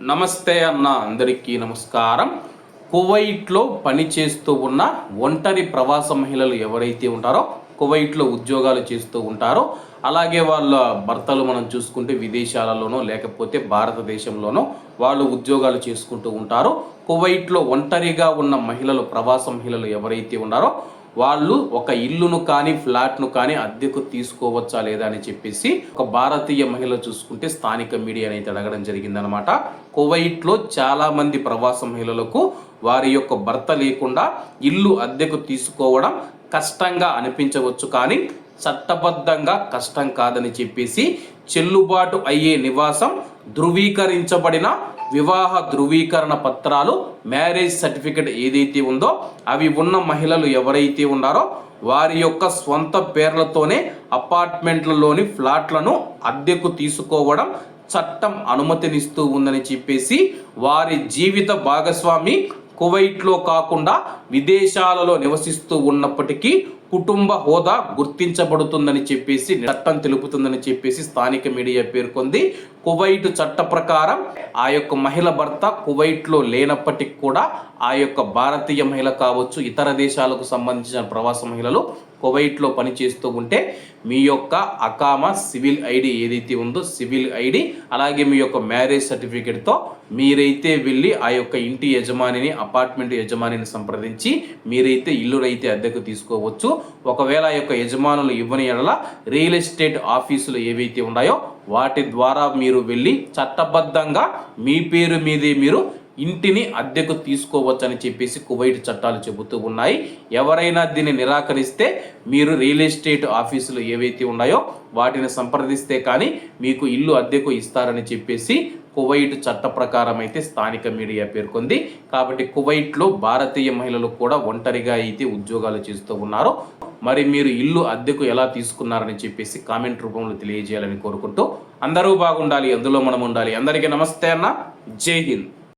నమస్తే అన్న అందరికీ నమస్కారం. కువైట్లో పనిచేస్తూ ఉన్న ఒంటరి ప్రవాస మహిళలు ఎవరైతే ఉంటారో కువైట్లో ఉద్యోగాలు చేస్తూ ఉంటారో అలాగే వాళ్ళ భర్తలు మనం చూసుకుంటే విదేశాలలోనో లేకపోతే భారతదేశంలోనో వాళ్ళు ఉద్యోగాలు చేసుకుంటూ ఉంటారో. కువైట్లో ఒంటరిగా ఉన్న మహిళలు ప్రవాస మహిళలు ఎవరైతే ఉన్నారో వాళ్ళు ఒక ఇల్లును కానీ ఫ్లాట్ను కానీ అద్దెకు తీసుకోవచ్చా లేదా అని చెప్పేసి ఒక భారతీయ మహిళ చూసుకుంటే స్థానిక మీడియా అయితే అడగడం జరిగిందనమాట కువైట్లో చాలామంది ప్రవాస మహిళలకు వారి యొక్క భర్త లేకుండా ఇల్లు అద్దెకు తీసుకోవడం కష్టంగా అనిపించవచ్చు కానీ చట్టబద్ధంగా కష్టం కాదని చెప్పేసి చెల్లుబాటు అయ్యే నివాసం ధృవీకరించబడిన వివాహ ధృవీకరణ పత్రాలు మ్యారేజ్ సర్టిఫికెట్ ఏదైతే ఉందో అవి ఉన్న మహిళలు ఎవరైతే ఉన్నారో వారి యొక్క స్వంత పేర్లతోనే అపార్ట్మెంట్లలోని ఫ్లాట్లను అద్దెకు తీసుకోవడం చట్టం అనుమతినిస్తూ ఉందని చెప్పేసి వారి జీవిత భాగస్వామి కువైట్లో కాకుండా విదేశాలలో నివసిస్తూ ఉన్నప్పటికీ కుటుంబ హోదా గుర్తించబడుతుందని చెప్పేసి చట్టం తెలుపుతుందని చెప్పేసి స్థానిక మీడియా పేర్కొంది. కువైట్ చట్ట ప్రకారం ఆ యొక్క మహిళ భర్త కువైట్లో లేనప్పటికీ కూడా ఆ యొక్క భారతీయ మహిళ కావచ్చు ఇతర దేశాలకు సంబంధించిన ప్రవాస మహిళలు కువైట్లో పనిచేస్తూ ఉంటే మీ యొక్క అకామా సివిల్ ఐడి ఏదైతే ఉందో సివిల్ ఐడి అలాగే మీ యొక్క మ్యారేజ్ సర్టిఫికేట్తో మీరైతే వెళ్ళి ఆ యొక్క ఇంటి యజమానిని అపార్ట్మెంట్ యజమానిని సంప్రదించి మీరైతే ఇల్లునైతే అద్దెకు తీసుకోవచ్చు. ఒకవేళ ఆ యొక్క యజమానులు ఇవ్వని ఎడల రియల్ ఎస్టేట్ ఆఫీసులు ఏవైతే ఉన్నాయో వాటి ద్వారా మీరు వెళ్ళి చట్టబద్ధంగా మీ పేరు మీదే మీరు ఇంటిని అద్దెకు తీసుకోవచ్చని చెప్పేసి కువైట్ చట్టాలు చెబుతూ ఉన్నాయి. ఎవరైనా దీన్ని నిరాకరిస్తే మీరు రియల్ ఎస్టేట్ ఆఫీసులు ఏవైతే ఉన్నాయో వాటిని సంప్రదిస్తే కానీ మీకు ఇల్లు అద్దెకు ఇస్తారని చెప్పేసి కువైట్ చట్ట ప్రకారం అయితే స్థానిక మీడియా పేర్కొంది. కాబట్టి కువైట్లో భారతీయ మహిళలు కూడా ఒంటరిగా అయితే ఉద్యోగాలు చేస్తూ ఉన్నారు. మరి మీరు ఇల్లు అద్దెకు ఎలా తీసుకున్నారని చెప్పేసి కామెంట్ రూపంలో తెలియజేయాలని కోరుకుంటూ అందరూ బాగుండాలి అందులో మనం ఉండాలి. అందరికీ నమస్తే అన్న. జై హింద్.